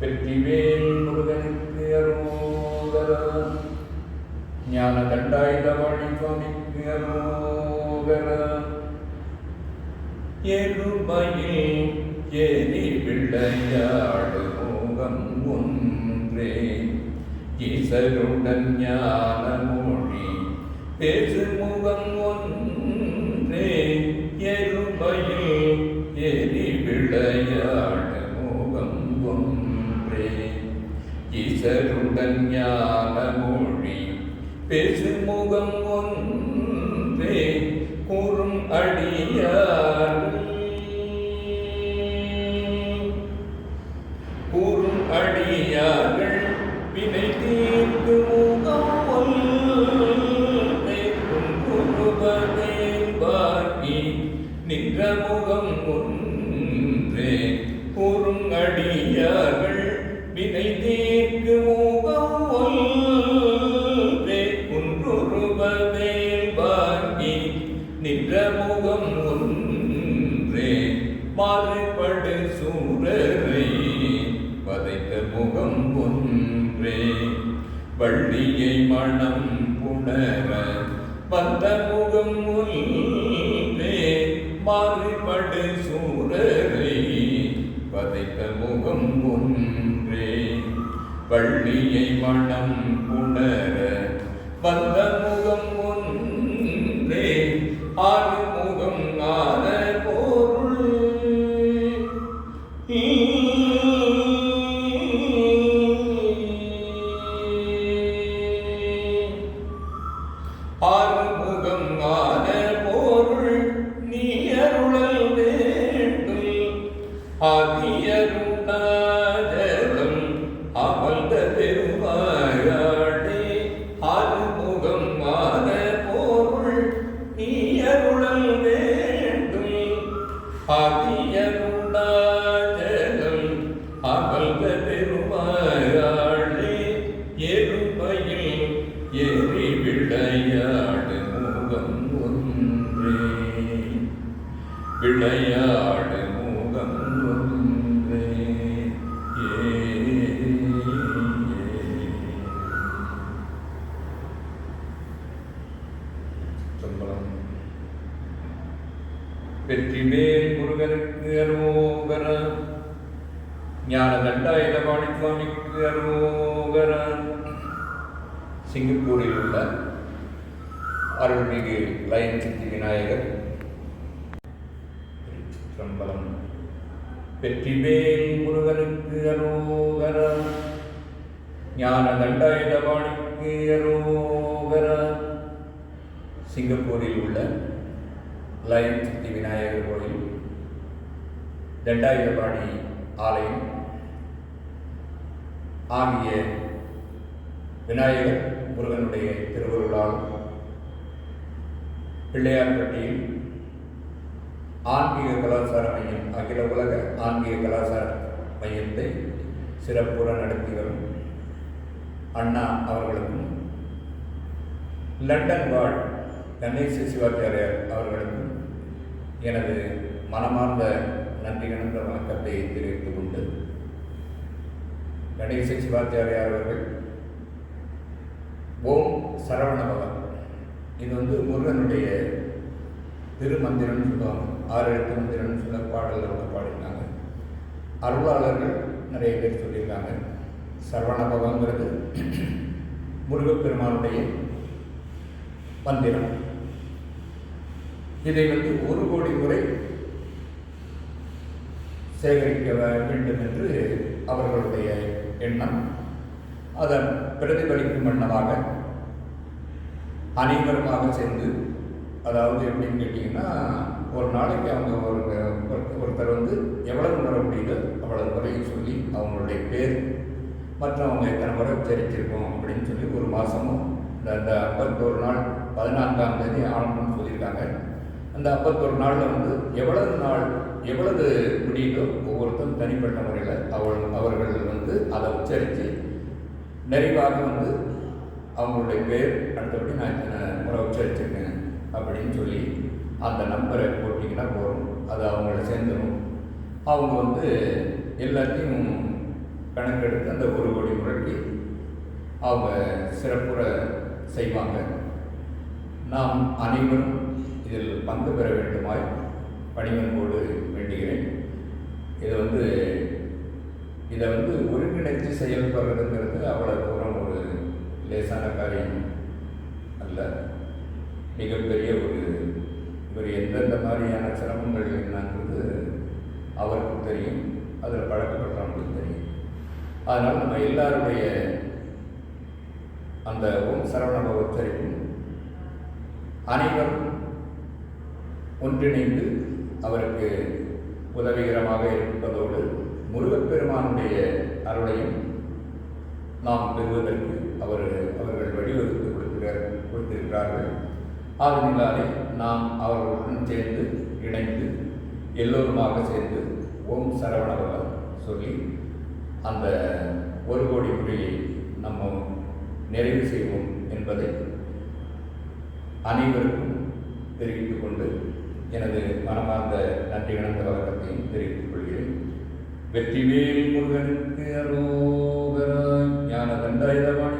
வெற்றிவேல் முருகனுக்கு அரோகரா ஞான தண்டாயுதவாணி சுவாமிக்கு அரோகரா எருமையில் ஏறி விளையாடு முகம் ஒன்றே ஈசருடன் ஞான மொழி பேசு முகம் ஒன்றே ஈசருடன் ஞான மொழி பேசு ஒன்றே கூறும் அடியார்கள் கூறும் அடியார்கள் வினை தீர்த்து முகம் ஒன்றே குருபதே பாக்கி நின்ற முகம் ஒன்றே கூறும் அடியார்கள் மாறுபடு சூரரை பதைத்த முகம் ஒன்றே. வள்ளியை மனம் புணர வந்த முகம் ஒன்றே. மாறுபடு சூரரை பதைத்த முகம் ஒன்றே. வள்ளியை மனம் ஆதியருணாஜலம் அமர்ந்த பெருமாயாடே ஆறுமுகம் ஆன பொருள் நீ அருளல் வேண்டும். ஆதியருணாஜலம் அமர்ந்த பெருமாயாடே எருமையில் ஏறி விளையாடு முகம் ஒன்றே. விளையாடு வெற்றிவேல் முருகனுக்கு அருவோகர ஞான தண்டா எடப்பாடி சுவாமிக்கு அருவோகர சிங்கப்பூரில் உள்ள அருள்மிகு லயன் சித்தி விநாயகர். சம்பளம் வெற்றிவேல் முருகனுக்கு அருவோகர ஞான தண்டா எடப்பாடிக்கு அருவோகர சிங்கப்பூரில் உள்ள லயன் சித்தி விநாயகர் கோயில் தண்டாயுதபாணி ஆலயம் ஆகிய விநாயகர் முருகனுடைய திருவருளால் பிள்ளையார்பட்டியில் ஆன்மீக கலாச்சார மையம் அகில உலக ஆன்மீக கலாச்சார மையத்தை சிறப்புற நடத்தி வரும் அண்ணா அவர்களுக்கும் லண்டன் வாழ் கணேச சிவாச்சாரியார் அவர்களுக்கும் எனது மனமார்ந்த நன்றி கணந்த வணக்கத்தை தெரிவித்துக் கொண்டு கணேச சிவாச்சாரியார் அவர்கள் ஓம் சரவணபவன் இது வந்து முருகனுடைய திருமந்திரம்னு சொல்லுவாங்க. ஆறு எழுத்து மந்திரம்னு சொல்ல பாடலில் வந்து பாடியிருக்காங்க. அருளாளர்கள் நிறைய பேர் சொல்லியிருக்காங்க. சரவணபவங்கிறது முருகப்பெருமானுடைய மந்திரம். இதை வந்து ஒரு கோடி முறை சேகரிக்க வேண்டும் என்று அவர்களுடைய எண்ணம். அதன் பிரதிபலிக்கும் வண்ணமாக அனைவருமாக சேர்ந்து அதாவது எப்படின்னு கேட்டிங்கன்னா ஒரு நாளைக்கு அவங்க ஒரு ஒருத்தர் வந்து எவ்வளவு முறை முடியுதோ அவ்வளவு முறையும் சொல்லி அவங்களுடைய பேர் மற்றவங்க எத்தனை முறை உச்சரிச்சிருக்கோம் அப்படின்னு சொல்லி ஒரு மாதமும் இந்த அந்த ஐம்பத்தோரு நாள் பதினான்காம் தேதி ஆகணும்னு சொல்லியிருக்காங்க. அந்த ஐம்பத்தொரு நாளில் வந்து எவ்வளவு நாள் எவ்வளவு முடியுதோ ஒவ்வொருத்தரும் தனிப்பட்ட முறையில் அவள் அவர்கள் வந்து அதை உச்சரித்து நிறைவாக வந்து அவங்களுடைய பேர் அடுத்தபடி நான் இத்தனை முறை உச்சரிச்சிருக்கேன் அப்படின்னு சொல்லி அந்த நம்பரை போட்டிங்கன்னா போதும். அது அவங்கள சேர்ந்துடும் அவங்க வந்து எல்லாத்தையும் கணக்கெடுத்து அந்த ஒரு கோடி முறைக்கு அவங்க சிறப்புற செய்வாங்க. நாம் அனைவரும் இதில் பங்கு பெற வேண்டுமாய் பணிவன்போடு வேண்டுகிறேன். இது வந்து இதை வந்து ஒருங்கிணைத்து செயல்படுறதுங்கிறது அவ்வளோ தூரம் ஒரு லேசான காரியம் அல்ல. மிகப்பெரிய ஒரு இவர் எந்தெந்த மாதிரியான சிரமங்கள் என்னங்கிறது அவருக்கு தெரியும். அதில் பழக்கப்பட்டவங்களுக்கு தெரியும். அதனால் நம்ம எல்லாருடைய அந்த ஓம் சரவண உச்சரிப்பும் அனைவரும் ஒன்றிணைந்து அவருக்கு உதவிகரமாக இருப்பதோடு முருகப்பெருமானுடைய அருளையும் நாம் பெறுவதற்கு அவர் அவர்கள் வழிவகுத்து கொடுக்கிறார் கொடுத்திருக்கிறார்கள். ஆதலாலே நாம் அவர்களுடன் சேர்ந்து இணைந்து எல்லோருமாக சேர்ந்து ஓம் சரவணபவன் சொல்லி அந்த ஒரு கோடி முறையை நம்ம நிறைவு செய்வோம் என்பதை அனைவருக்கும் தெரிவித்துக் கொண்டு எனது மனமார்ந்த நன்றி கணந்த வழக்கத்தையும் தெரிவித்துக் கொள்கிறேன். வெற்றிவேல் முருகனுக்கு அரோகராய் ஞான தண்டாயுதவாணி